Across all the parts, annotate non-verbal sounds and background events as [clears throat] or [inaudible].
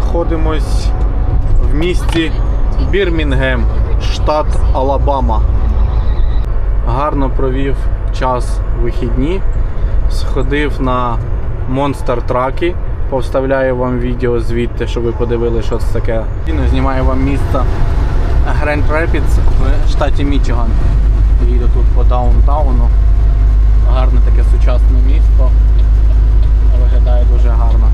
знаходимось в місті Бірмінгем, штат Алабама. Гарно провів час вихідні. Сходив на монстр траки. Повставляю вам відео звідти, щоб ви подивилися, що це таке. Знімаю вам місто Гренд Репідс в штаті Мічиган. Їду тут по даунтауну. Гарне таке сучасне місто. Виглядає дуже гарно.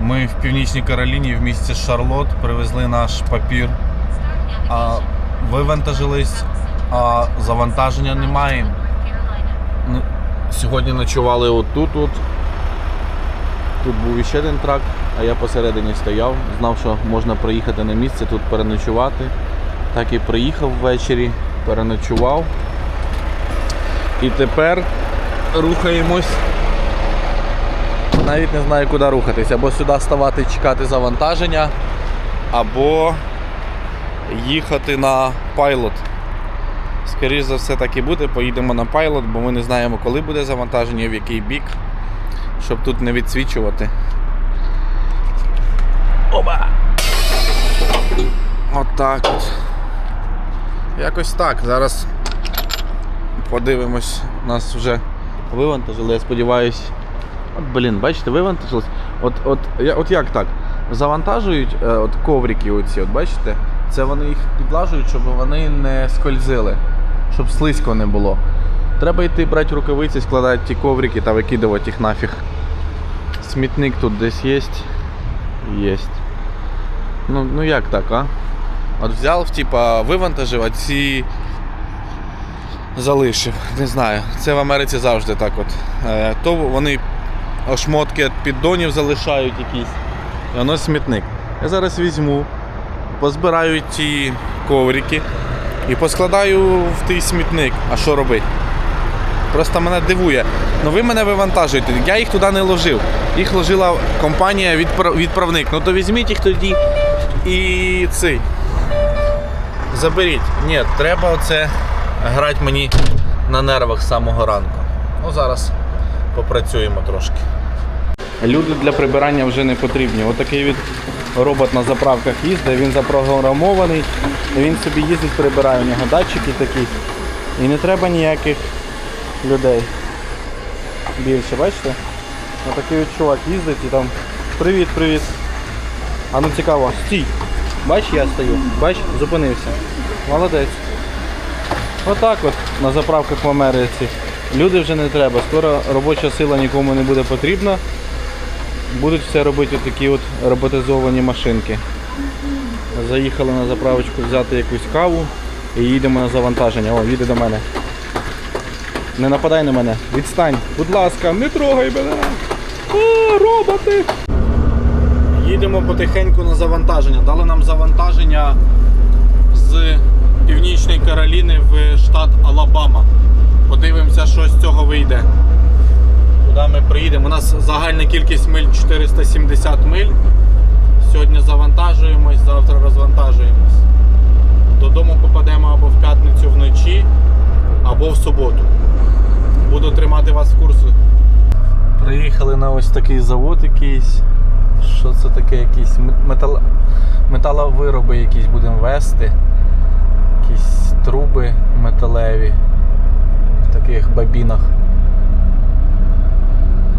Ми в Північній Кароліні в місті Шарлот привезли наш папір. А вивантажились, а завантаження немає. Ну, Сьогодні ночували отут. От. Тут був іще один трак, а я посередині стояв, знав, що можна приїхати на місце, тут переночувати. Так і приїхав ввечері, переночував. І тепер рухаємось навіть не знаю, куди рухатись. Або сюди ставати чекати завантаження, або їхати на пайлот. Скоріше за все так і буде, поїдемо на пайлот, бо ми не знаємо, коли буде завантаження, в який бік, щоб тут не відсвічувати. Оба! Отак от. Якось так. Зараз подивимось, нас вже вивантажили, я сподіваюсь. От, блін, бачите, вивантажилось. От, от, от як так? Завантажують е, от коврики оці, от бачите? Це вони їх підлажують, щоб вони не скользили, щоб слизько не було. Треба йти брати рукавиці, складати ті коврики та викидувати їх нафіг. Смітник тут десь є. Є. Ну, ну як так, а? От взяв, типа, вивантажив, а ці залишив. Не знаю. Це в Америці завжди так от. Е, то вони ошмотки від піддонів залишають якісь. І воно смітник. Я зараз візьму, позбираю ті коврики і поскладаю в той смітник. А що робити? Просто мене дивує. Ну ви мене вивантажуєте. Я їх туди не ложив. Їх ложила компанія відправник. Ну то візьміть їх тоді і цей. Заберіть. Ні, треба оце грати мені на нервах з самого ранку. Ну зараз попрацюємо трошки. Люди для прибирання вже не потрібні. Отакий від робот на заправках їздить, він запрограмований, він собі їздить, прибирає. У нього датчики такі. І не треба ніяких людей. Більше, бачите? Отакий от чувак їздить і там. Привіт, привіт. А ну цікаво, стій. Бач, я стою. Бач, зупинився. Молодець. Отак от на заправках в Америці. Люди вже не треба. Скоро робоча сила нікому не буде потрібна. Будуть все робити такі от роботизовані машинки. Заїхали на заправочку взяти якусь каву і їдемо на завантаження. О, їде до мене. Не нападай на мене. Відстань. Будь ласка, не трогай мене. О, роботи! Їдемо потихеньку на завантаження. Дали нам завантаження з Північної Кароліни в штат Алабама. Подивимося, що з цього вийде. Куди ми приїдемо? У нас загальна кількість миль 470 миль. Сьогодні завантажуємось, завтра розвантажуємось. Додому попадемо або в п'ятницю вночі, або в суботу. Буду тримати вас в курсі. Приїхали на ось такий завод якийсь. Що це таке? Якісь метал... металовироби якісь будемо вести. Якісь труби металеві таких бабінах.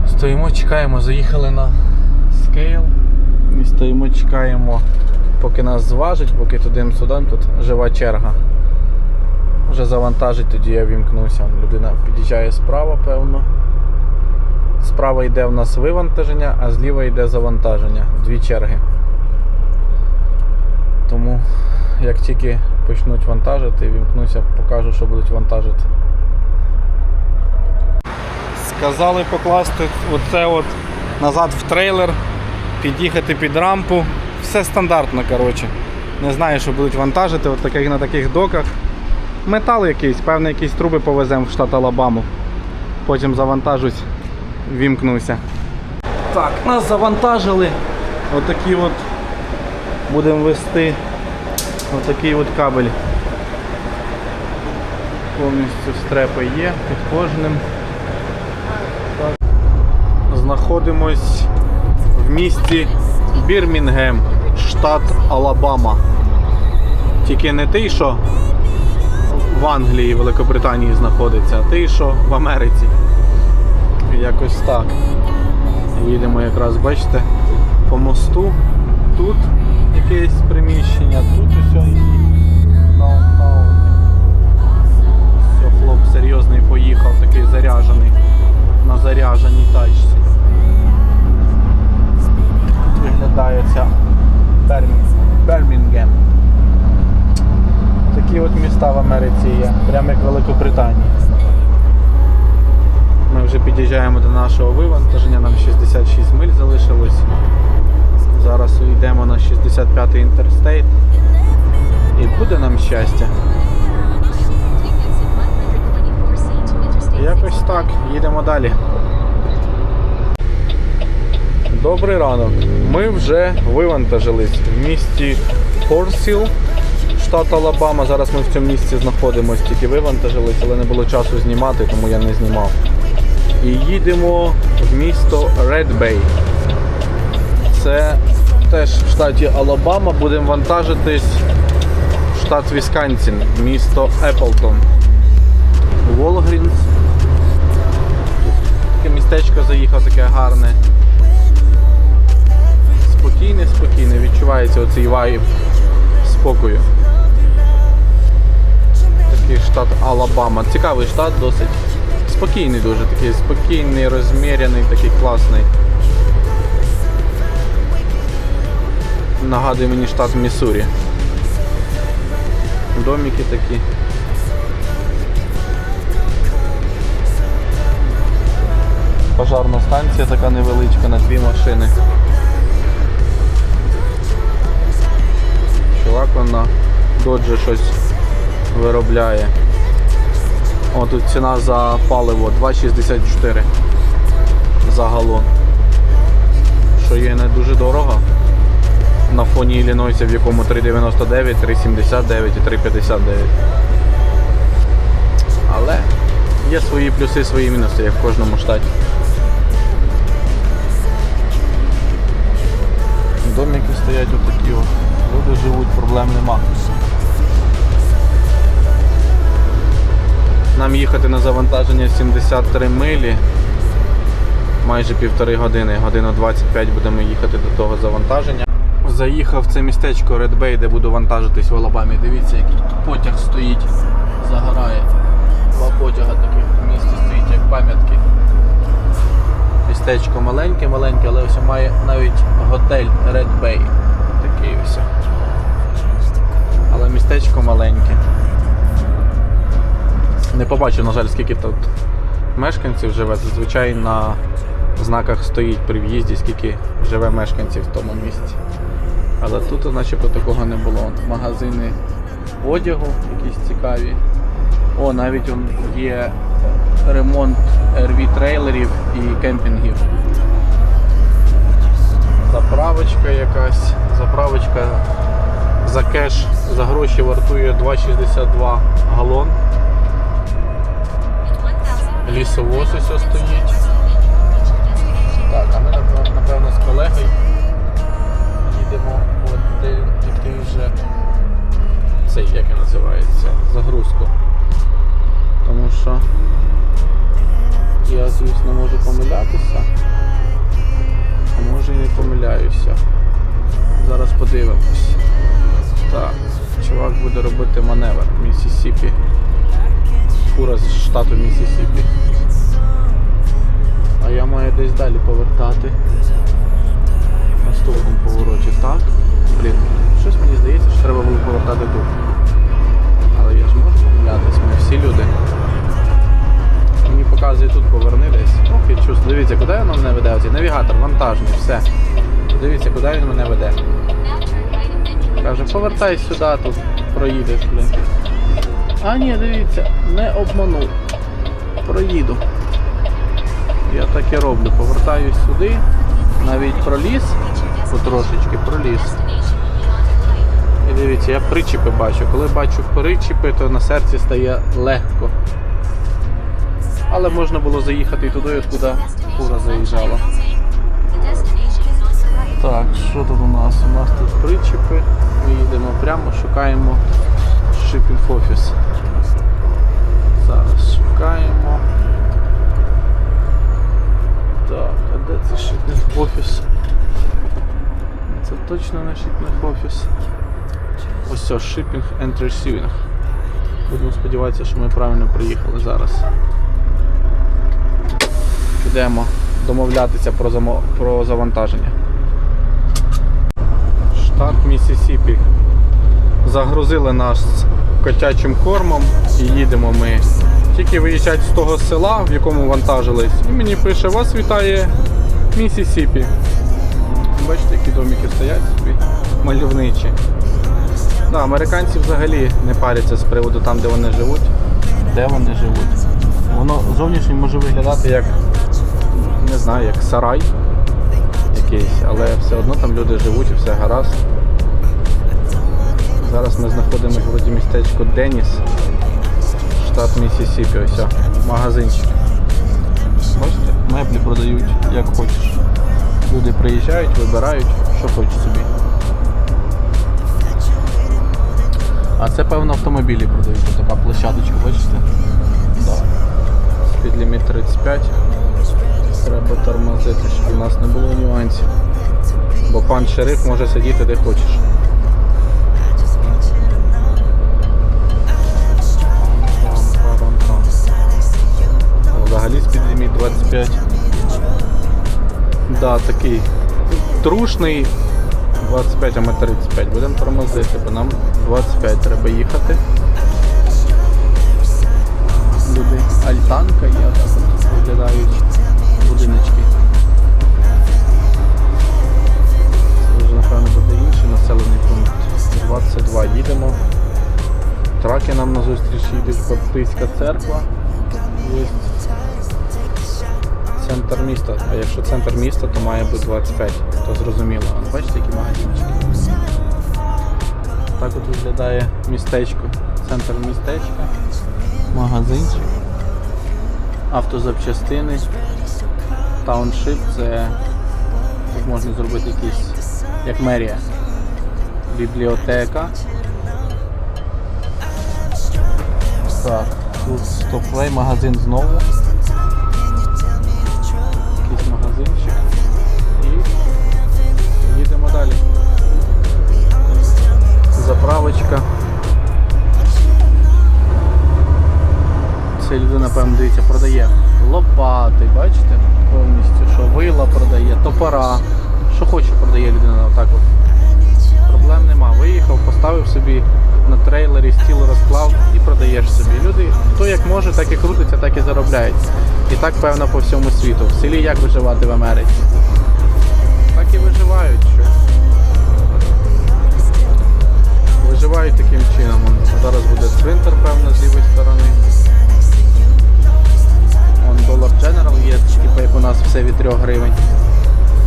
Стоїмо, чекаємо, заїхали на скейл. І стоїмо, чекаємо, поки нас зважить, поки туди-сюди, тут жива черга. Вже завантажить, тоді я вімкнуся. Людина під'їжджає справа, певно. Справа йде в нас вивантаження, а зліва йде завантаження. Дві черги. Тому як тільки почнуть вантажити, вімкнуся, покажу, що будуть вантажити. Сказали покласти оце от назад в трейлер, під'їхати під рампу. Все стандартно, коротше. Не знаю, що будуть вантажити, от таких, на таких доках. Метал якийсь, певно, якісь труби повеземо в штат Алабаму. Потім завантажусь, вімкнуся. Так, нас завантажили. Отакі от будемо вести отакий от кабель. Повністю стрепи є під кожним. Знаходимось в місті Бірмінгем, штат Алабама. Тільки не той, що в Англії, Великобританії знаходиться, а той, що в Америці. Якось так. Їдемо якраз, бачите, по мосту. Тут якесь приміщення, тут усе даунтаун. Все, хлоп серйозний поїхав, такий заряджений. На зарядженій тачці. Бермін- Бермінгем. Такі от міста в Америці є, прямо як Великобританії. Ми вже під'їжджаємо до нашого вивантаження, нам 66 миль залишилось. Зараз йдемо на 65-й інтерстейт. І буде нам щастя. Якось так, їдемо далі. Добрий ранок. Ми вже вивантажились в місті Хорсіл, штат Алабама. Зараз ми в цьому місці знаходимося, тільки вивантажились, але не було часу знімати, тому я не знімав. І їдемо в місто Red Bay. Це теж в штаті Алабама. Будемо вантажитись в штат Вісконсін, місто Еплтон. Волгрінс. Таке містечко заїхав, таке гарне. Спокійне, спокійне, відчувається оцей вайб спокою. Такий штат Алабама. Цікавий штат, досить спокійний дуже, такий спокійний, розміряний, такий класний. Нагадує мені штат Міссурі. Домики такі. Пожарна станція така невеличка на дві машини. Чувак он на доджі щось виробляє. О, тут ціна за паливо 2,64 за галон. Що є не дуже дорого. На фоні Іллінойса, в якому 3,99, 3,79 і 3,59. Але є свої плюси, свої мінуси, як в кожному штаті. Домики стоять отакі. от. Люди живуть, проблем нема. Нам їхати на завантаження 73 милі. Майже півтори години, годину 25 будемо їхати до того завантаження. Заїхав в це містечко Red Bay, де буду вантажитись в Алабамі. Дивіться, який потяг стоїть, загорає. Два потяга таких в місті стоїть, як пам'ятки. Містечко маленьке, маленьке, але ось має навіть готель Red Bay. Такий ось. Але містечко маленьке. Не побачив, на жаль, скільки тут мешканців живе. Зазвичай на знаках стоїть при в'їзді, скільки живе мешканців в тому місці. Але тут начебто такого не було. Магазини одягу якісь цікаві. О, навіть є ремонт RV трейлерів і кемпінгів. Заправочка якась. Заправочка за кеш, за гроші вартує 2,62 галон. Лісовоз ось стоїть. Так, а ми напевно, з колегою їдемо один і той же цей, як він називається, загрузку. Тому що я, звісно, можу помилятися, а може і не помиляюся. Зараз подивимось. Так, чувак буде робити маневр в Міссісіпі. Фура з штату Міссісіпі. А я маю десь далі повертати. В наступному повороті. Так. Блін, щось мені здається, що треба було повертати тут. Але я ж можу помилятись, ми всі люди. Мені показує тут поверни десь. Ох, я чувствую. Дивіться, куди воно мене веде? Оцей навігатор, вантажний, все. Дивіться, куди він мене веде. Каже, повертай сюди, тут проїдеш, блін. А ні, дивіться, не обманув. Проїду. Я так і роблю. Повертаюсь сюди, навіть проліз, потрошечки проліз. І дивіться, я причіпи бачу. Коли бачу причіпи, то на серці стає легко. Але можна було заїхати і туди, откуди фура заїжджала. Так, що тут у нас? У нас тут причіпи. Ми їдемо прямо, шукаємо шипінг офіс. Зараз шукаємо. Так, а де це шипінг офіс? Це точно не шипінг офіс. Ось це shipping and receiving. Будемо сподіватися, що ми правильно приїхали зараз. Підемо домовлятися про, замо... про завантаження. Штат Міссісіпі. Загрузили нас котячим кормом і їдемо ми. Тільки виїжджати з того села, в якому вантажились, і мені пише, вас вітає Міссісіпі. Бачите, які домики стоять собі, мальовничі. Да, американці взагалі не паряться з приводу там, де вони живуть. Де вони живуть. Воно зовнішньо може виглядати як, не знаю, як сарай якийсь, але все одно там люди живуть і все гаразд. Зараз ми знаходимося вроді містечко Деніс, штат Міссісіпі, ось магазинчик. Бачите, меблі продають як хочеш. Люди приїжджають, вибирають, що хочуть собі. А це певно автомобілі продають. Ось така площадочка, бачите? Да. Спідліміт 35. Треба тормозити, щоб у нас не було нюансів. Бо пан шериф може сидіти де хочеш. Пам-парам-пам. О, 25. Да, такий трушний 25, а ми 35. Будемо тормозити, бо нам 25 треба їхати. Люди. Альтанка є, так виглядають Траки нам назустріч їдуть, Баптистська церква. Є центр міста. А якщо центр міста, то має бути 25. То зрозуміло. Бачите, які магазинчики. Так от виглядає містечко. Центр містечка. Магазинчик. Автозапчастини. Тауншип це тут можна зробити якісь, як мерія. Бібліотека. Так, тут стоплей, магазин знову. Якийсь магазинчик. І їдемо далі. Заправочка. Це людина, певно, дивіться, продає лопати, бачите? Повністю, що вила продає, топора. Що хоче продає людина отак от. Проблем нема. Виїхав, поставив собі на трейлері, стіл розклав і продаєш собі. Люди, хто як може, так і крутиться, так і заробляють. І так певно по всьому світу. В селі як виживати в Америці? Так і виживають. Що? Виживають таким чином. Зараз буде цвинтар, певно, з лівої сторони. Вон Dollar General є, типу як у нас все від 3 гривень.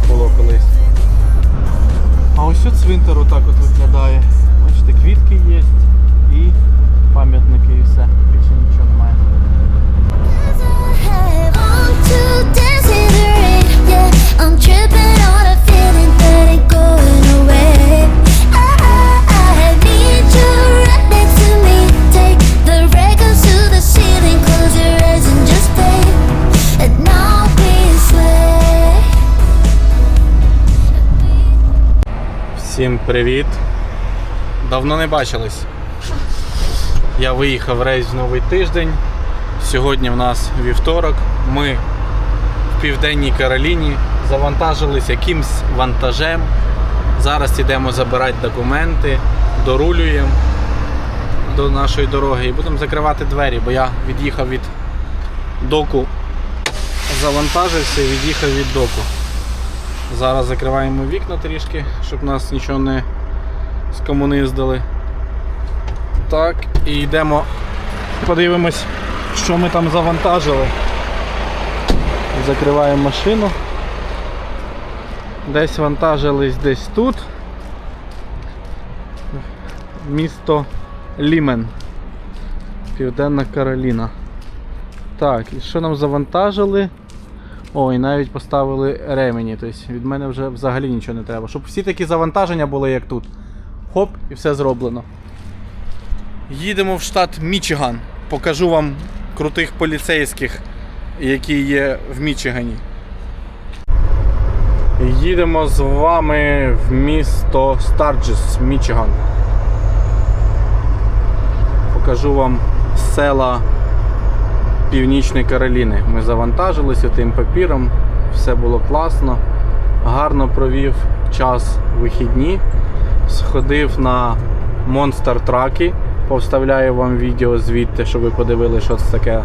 Було колись. А ось цвинтар отак от виглядає. Бачите, квітки є і пам'ятники і все. Більше нічого немає. Want to dance in the rain, yeah. I'm tripping on a feeling that ain't going away. I, I, I need you right next to me. Take the records to the ceiling, close your eyes and just play, and I'll be sway. Всім привіт! Давно не бачились. Я виїхав рейс в новий тиждень. Сьогодні в нас вівторок. Ми в Південній Кароліні завантажились якимсь вантажем. Зараз йдемо забирати документи, дорулюємо до нашої дороги і будемо закривати двері, бо я від'їхав від доку, завантажився і від'їхав від доку. Зараз закриваємо вікна трішки, щоб нас нічого не скомуниздили. Так, і йдемо Подивимось, що ми там завантажили. Закриваємо машину. Десь вантажились десь тут. Місто Лімен. Південна Кароліна. Так, і що нам завантажили? О, і навіть поставили ремені. Тобто від мене вже взагалі нічого не треба. Щоб всі такі завантаження були, як тут. Хоп, і все зроблено. Їдемо в штат Мічиган. Покажу вам крутих поліцейських, які є в Мічигані. Їдемо з вами в місто Старджес, Мічиган. Покажу вам села Північної Кароліни. Ми завантажилися тим папіром, все було класно. Гарно провів час вихідні. Сходив на монстр траки. Повставляю вам відео звідти, щоб ви подивилися, що це таке.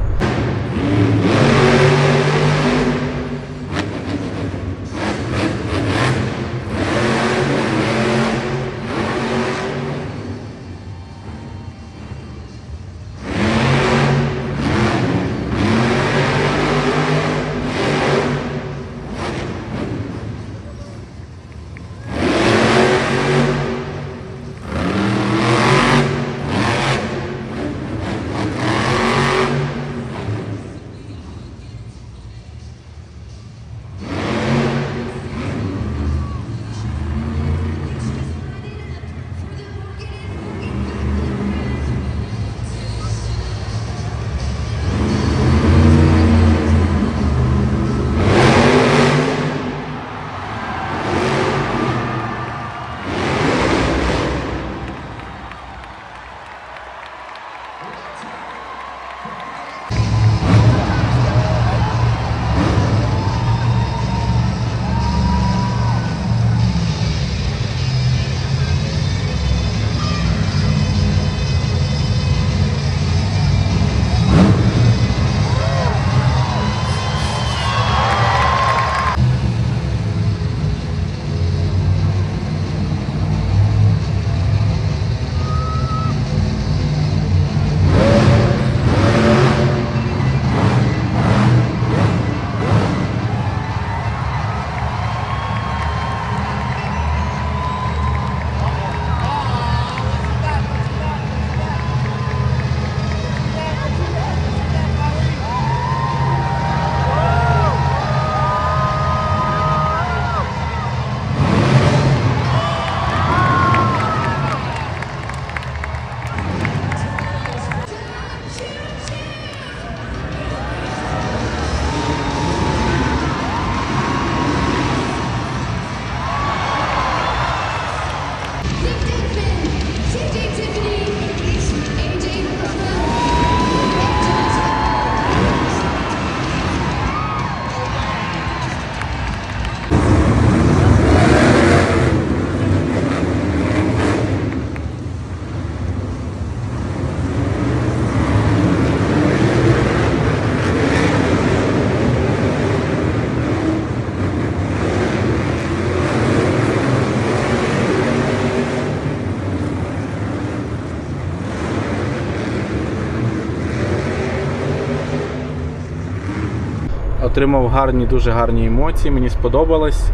Отримав гарні, дуже гарні емоції. Мені сподобалось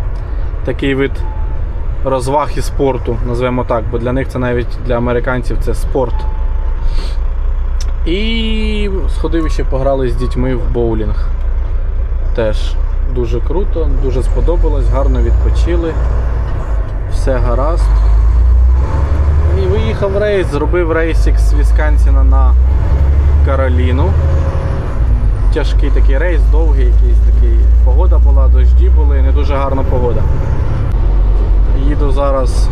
такий вид розваг і спорту, назвемо так, бо для них це навіть для американців це спорт. І сходив ще пограли з дітьми в боулінг. Теж дуже круто, дуже сподобалось, гарно відпочили. Все гаразд. І виїхав рейс, зробив рейсик з Вісконсіна на Кароліну тяжкий такий рейс, довгий якийсь такий. Погода була, дожді були, не дуже гарна погода. Їду зараз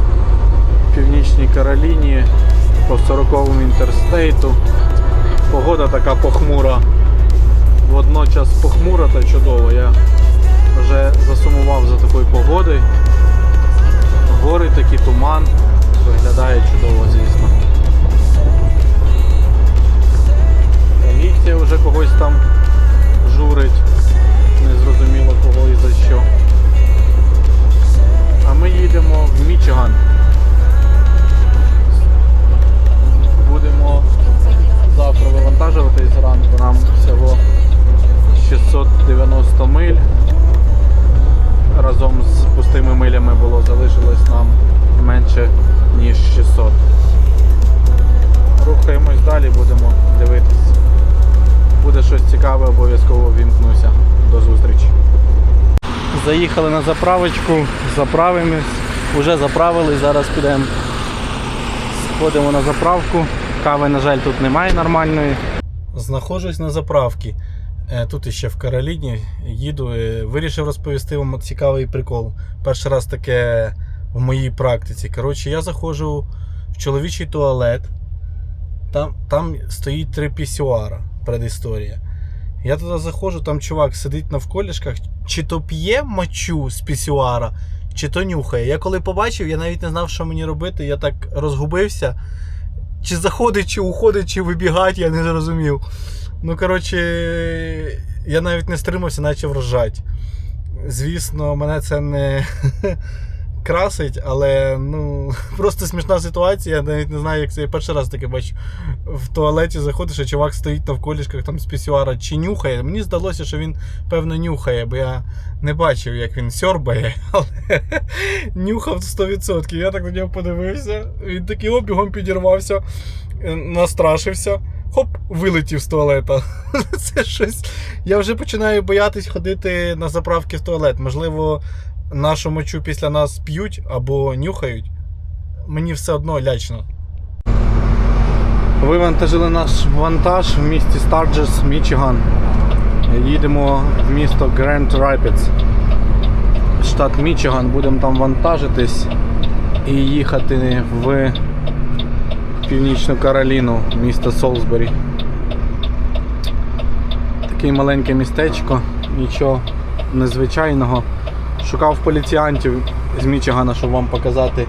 в Північній Кароліні по 40-му інтерстейту. Погода така похмура. Водночас похмура та чудово. Я вже засумував за такою погодою. Гори такі туман. Виглядає чудово, звісно. Поліція вже когось там журить. Незрозуміло кого і за що. А ми їдемо в Мічиган. Будемо завтра вивантажувати. зранку нам всього 690 миль. Разом з пустими милями було залишилось нам менше ніж 600. Рухаємось далі, будемо дивитись. Цікаве, обов'язково вімкнуся. До зустрічі. Заїхали на заправочку, заправимось, вже заправили, зараз підемо. Сходимо на заправку. Кави, на жаль, тут немає нормальної. Знаходжусь на заправці. Е, Тут іще в Кароліні їду. Е, Вирішив розповісти вам цікавий прикол. Перший раз таке в моїй практиці. Коротше, я заходжу в чоловічий туалет. Там, там стоїть три пісюара, предісторія. Я туди заходжу, там чувак сидить навколішках, чи то п'є мочу з пісюара, чи то нюхає. Я коли побачив, я навіть не знав, що мені робити. Я так розгубився. Чи заходить, чи уходить, чи вибігать, я не зрозумів. Ну, коротше, я навіть не стримався, почав ржати. Звісно, мене це не [laughs] красить, але ну, [laughs] просто смішна ситуація. Я навіть не знаю, як це я перший раз таке бачу. В туалеті заходиш, а чувак стоїть навколішках там з пісюара чи нюхає. Мені здалося, що він, певно, нюхає, бо я не бачив, як він сьорбає, [laughs] але [laughs] нюхав 100%. Я так на нього подивився. Він такий обігом підірвався, е, настрашився. Хоп, вилетів з туалета. Це щось. Я вже починаю боятись ходити на заправки в туалет. Можливо, нашу мочу після нас п'ють або нюхають. Мені все одно лячно. Вивантажили наш вантаж в місті Старджес, Мічиган. Їдемо в місто Гранд Рапідс, штат Мічиган. Будемо там вантажитись і їхати в Північну Кароліну, місто Солсбері. Таке маленьке містечко, нічого незвичайного. Шукав поліціянтів з Мічигана, щоб вам показати.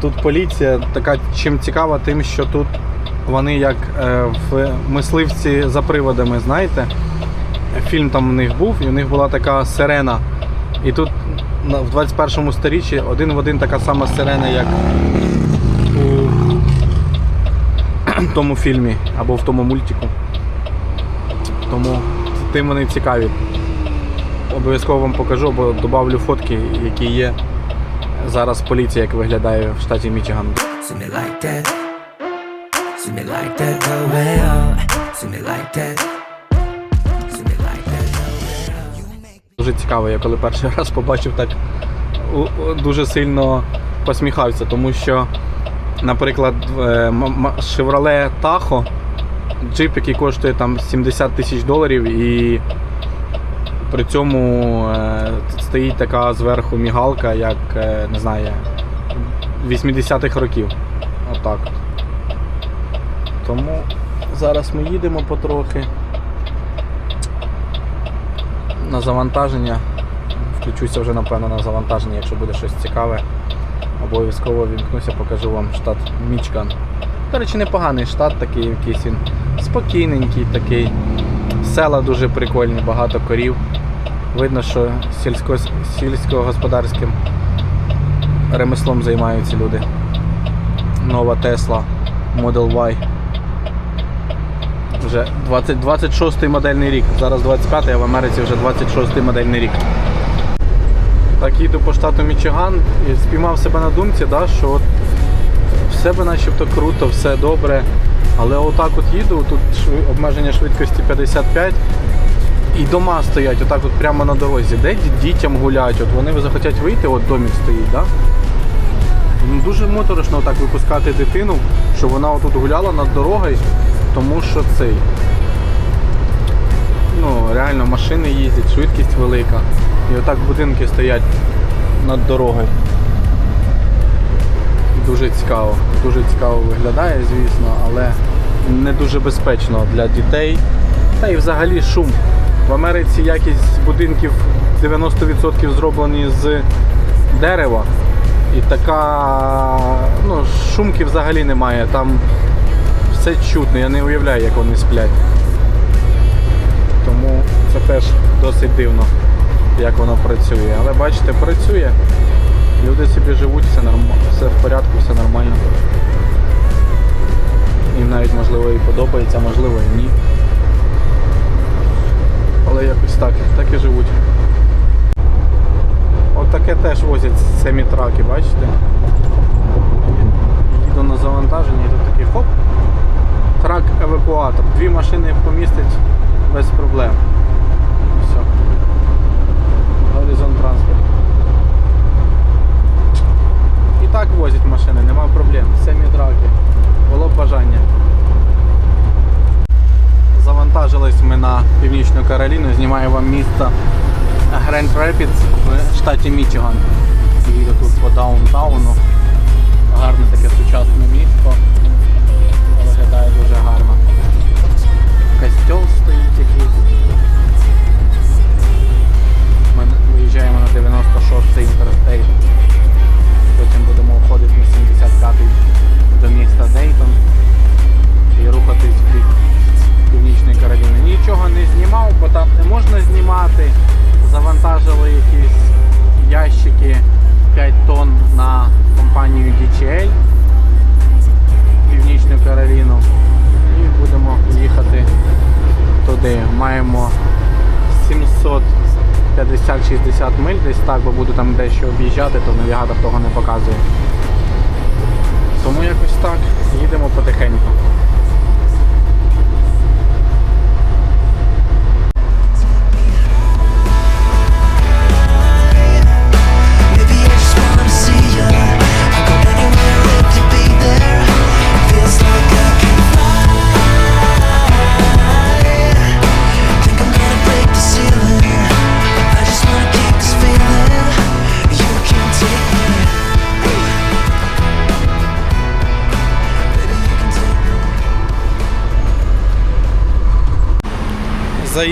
Тут поліція така чим цікава, тим, що тут вони як е, в мисливці за приводами, знаєте. Фільм там у них був, і у них була така сирена. І тут в 21 сторіччі один в один така сама сирена, як у [clears throat] тому фільмі або в тому мультику. Тому тим вони цікаві. Обов'язково вам покажу, бо додавлю фотки, які є. Зараз поліція, як виглядає в штаті Мічиган. Дуже цікаво, я коли перший раз побачив, так дуже сильно посміхався, тому що, наприклад, в, е, Chevrolet Tahoe, джип, який коштує там 70 тисяч доларів, і при цьому е, стоїть така зверху мігалка, як е, не знаю, 80-х років. Отак. от. Тому зараз ми їдемо потрохи на завантаження. Включуся вже напевно на завантаження, якщо буде щось цікаве. Обов'язково вімкнуся, покажу вам штат Мічкан. До речі, непоганий штат, такий якийсь він спокійненький, такий. Села дуже прикольні, багато корів. Видно, що сільсько, сільськогосподарським ремеслом займаються люди. Нова Tesla Model Y. Вже 20, 26-й модельний рік. Зараз 25-й, а в Америці вже 26-й модельний рік. Так їду по штату Мічиган і спіймав себе на думці, да, що от все би начебто круто, все добре. Але отак от їду, тут обмеження швидкості 55 і дома стоять отак от прямо на дорозі. Де дітям гулять, от вони захотять вийти, от домик стоїть, да? Ну, Дуже моторошно отак випускати дитину, щоб вона отут гуляла над дорогою, тому що цей. Ну, реально машини їздять, швидкість велика. І отак будинки стоять над дорогою. Дуже цікаво. Дуже цікаво виглядає, звісно, але не дуже безпечно для дітей. Та й взагалі шум. В Америці якість будинків 90% зроблені з дерева. І така ну, шумки взагалі немає. Там все чутно, я не уявляю, як вони сплять. Тому це теж досить дивно, як воно працює. Але бачите, працює. Люди собі живуть, все нормально, все в порядку, все нормально. Їм навіть можливо і подобається, можливо і ні. Так, так і живуть. От таке теж возять семітраки, бачите? Їду на завантаження і тут такий хоп. Трак евакуатор. Дві машини помістить без проблем. Все. Горизонт транспорт. І так возять машини, нема проблем. Семітраки. Було б бажання. Завантажились ми на Північну Кароліну, знімаю вам місто Гренд Репідс в штаті Мічиган. Їду тут по даунтауну. Гарне таке сучасне місто. Виглядає дуже гарно. Костьол стоїть якийсь. Ми виїжджаємо на 96-й інтерстейт. Потім будемо входити на 75-й до міста Дейтон і рухатись в бік Північної Кароліни. Нічого не знімав, бо там не можна знімати. Завантажили якісь ящики 5 тонн на компанію DHL Північну Кароліну. І будемо їхати туди. Маємо 750-60 миль десь так, бо буду там дещо об'їжджати, то навігатор того не показує. Тому якось так, їдемо потихеньку.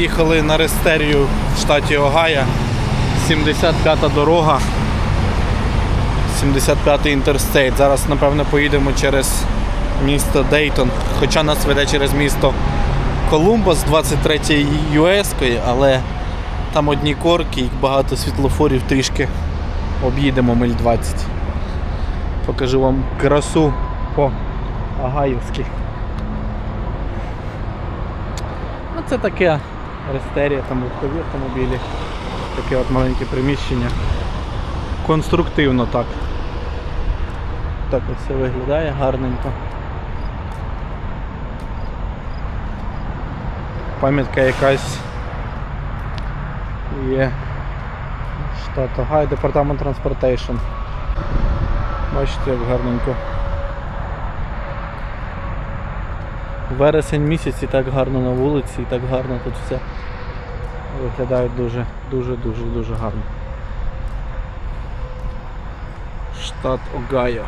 Заїхали на Рестерію в штаті Огайо. 75-та дорога. 75-й інтерстейт. Зараз, напевно, поїдемо через місто Дейтон. Хоча нас веде через місто Колумбус 23-ї US, але там одні корки і багато світлофорів трішки об'їдемо миль 20. Покажу вам красу по Агаївськи. Ну це таке рестерія, там легкові автомобілі. Таке от маленьке приміщення. Конструктивно так. Так от все виглядає гарненько. Пам'ятка якась є. Штат Огайо, департамент Transportation. Бачите, як гарненько. Вересень місяць і так гарно на вулиці, і так гарно тут все виглядає дуже, дуже, дуже, дуже гарно. Штат Огайо.